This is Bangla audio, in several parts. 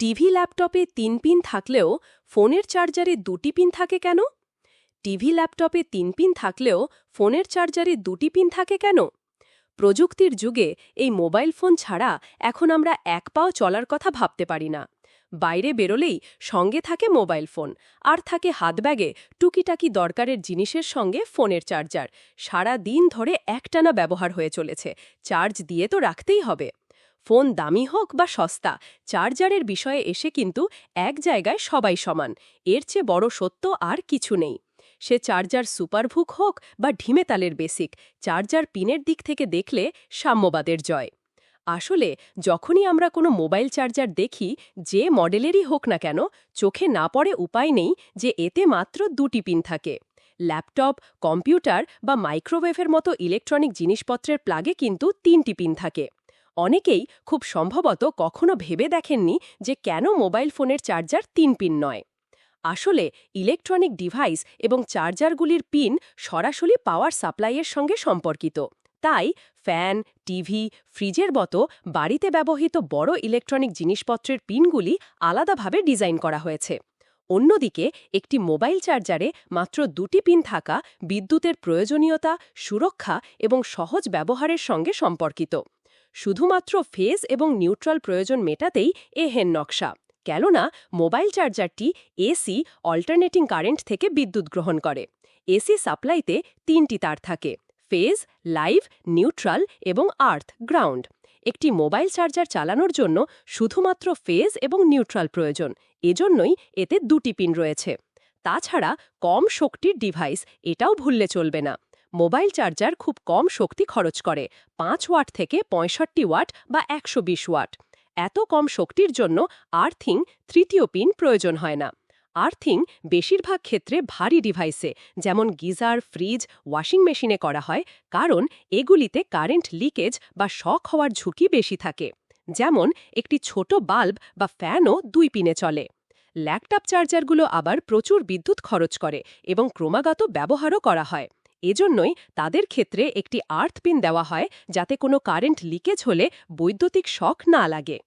টিভি ল্যাপটপে তিন পিন থাকলেও ফোনের চার্জারে দুটি পিন থাকে কেন? টিভি ল্যাপটপে তিন পিন থাকলেও ফোনের চার্জারে দুটি পিন থাকে কেন? প্রযুক্তির যুগে এই মোবাইল ফোন ছাড়া এখন আমরা এক পাও চলার কথা ভাবতে পারি না। বাইরে বেরোলেই সঙ্গে থাকে মোবাইল ফোন, আর থাকে হাতব্যাগে টুকিটাকি দরকারের জিনিসের সঙ্গে ফোনের চার্জার। সারা দিন ধরে একটানা ব্যবহার হয়ে চলেছে, চার্জ দিয়ে তো রাখতেই হবে। ফোন দামি হোক বা সস্তা, চার্জারের বিষয়ে এসে কিন্তু এক জায়গায় সবাই সমান। এর চেয়ে বড় সত্য আর কিছু নেই। সে চার্জার সুপারভুক হোক বা ঢিমেতালের বেসিক, চার্জার পিনের দিক থেকে দেখলে সাম্যবাদের জয়। আসলে যখনই আমরা কোনো মোবাইল চার্জার দেখি, যে মডেলেরই হোক না কেন, চোখে না পড়ে উপায় নেই যে এতে মাত্র দুটি পিন থাকে। ল্যাপটপ, কম্পিউটার বা মাইক্রোওয়েভের মতো ইলেকট্রনিক জিনিসপত্রের প্লাগে কিন্তু তিনটি পিন থাকে। অনেকেই খুব সম্ভবত কখনো ভেবে দেখেননি যে কেন মোবাইল ফোনের চার্জার তিন পিন নয়। আসলে ইলেকট্রনিক ডিভাইস এবং চার্জারগুলির পিন সরাসরি পাওয়ার সাপ্লাইয়ের সঙ্গে সম্পর্কিত। তাই ফ্যান, টিভি, ফ্রিজের মতো বাড়িতে ব্যবহৃত বড় ইলেকট্রনিক জিনিসপত্রের পিনগুলি আলাদাভাবে ডিজাইন করা হয়েছে। অন্যদিকে একটি মোবাইল চার্জারে মাত্র দুটি পিন থাকা, বিদ্যুতের প্রয়োজনীয়তা, সুরক্ষা এবং সহজ ব্যবহারের সঙ্গে সম্পর্কিত। শুধুমাত্র ফেজ এবং নিউট্রাল প্রয়োজন মেটাতেই এ হেন নকশা। কেননা, মোবাইল চার্জারটি এসি অল্টারনেটিং কারেন্ট থেকে বিদ্যুৎ গ্রহণ করে। এসি সাপ্লাইতে তিনটি তার থাকে, ফেজ, লাইভ, নিউট্রাল এবং আর্থ, গ্রাউন্ড। একটি মোবাইল চার্জার চালানোর জন্য শুধুমাত্র ফেজ এবং নিউট্রাল প্রয়োজন, এজন্যই এতে দুটি পিন রয়েছে। তাছাড়া কম শক্তির ডিভাইস, এটাও ভুললে চলবে না। মোবাইল চার্জার খুব কম শক্তি খরচ করে, পাঁচ ওয়াট থেকে পঁয়ষট্টি ওয়াট বা একশো বিশ ওয়াট। এত কম শক্তির জন্য আর্থিং তৃতীয় পিন প্রয়োজন হয় না। আর্থিং বেশিরভাগ ক্ষেত্রে ভারী ডিভাইসে, যেমন গিজার, ফ্রিজ, ওয়াশিং মেশিনে করা হয়, কারণ এগুলিতে কারেন্ট লিকেজ বা শক হওয়ার ঝুঁকি বেশি থাকে। যেমন একটি ছোট বাল্ব বা ফ্যানও দুই পিনে চলে। ল্যাপটপ চার্জারগুলো আবার প্রচুর বিদ্যুৎ খরচ করে এবং ক্রমাগত ব্যবহারও করা হয়। এজন্যই তাদের ক্ষেত্রে একটি আর্থ পিন দেওয়া হয় যাতে কোনো কারেন্ট লিকেজ হলে বৈদ্যুতিক শক না লাগে।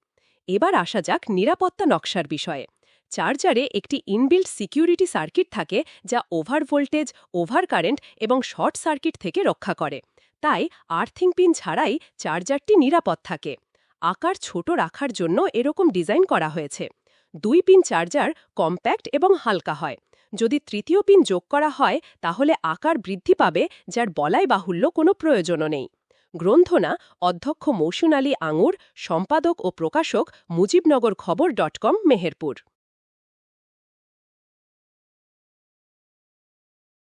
এবার আসা যাক নিরাপত্তা নকশার বিষয়ে। চার্জারে একটি ইনবিল্ড সিকিউরিটি সার্কিট থাকে যা ওভার ভোল্টেজ, ওভার কারেন্ট এবং শর্ট সার্কিট থেকে রক্ষা করে। তাই আর্থিং পিন ছাড়াই চার্জারটি নিরাপদ থাকে। আকার ছোট রাখার জন্য এরকম ডিজাইন করা হয়েছে। দুই পিন চার্জার কম্প্যাক্ট এবং হালকা হয়। যদি তৃতীয় পিন যোগ করা হয়, তাহলে আকার বৃদ্ধি পাবে, যার বলাই বাহুল্য কোনো প্রয়োজনও নেই। গ্রন্থনা, অধ্যক্ষ মৌসুন আলী আঙুর, সম্পাদক ও প্রকাশক মুজিবনগর খবর ডট কম, মেহেরপুর।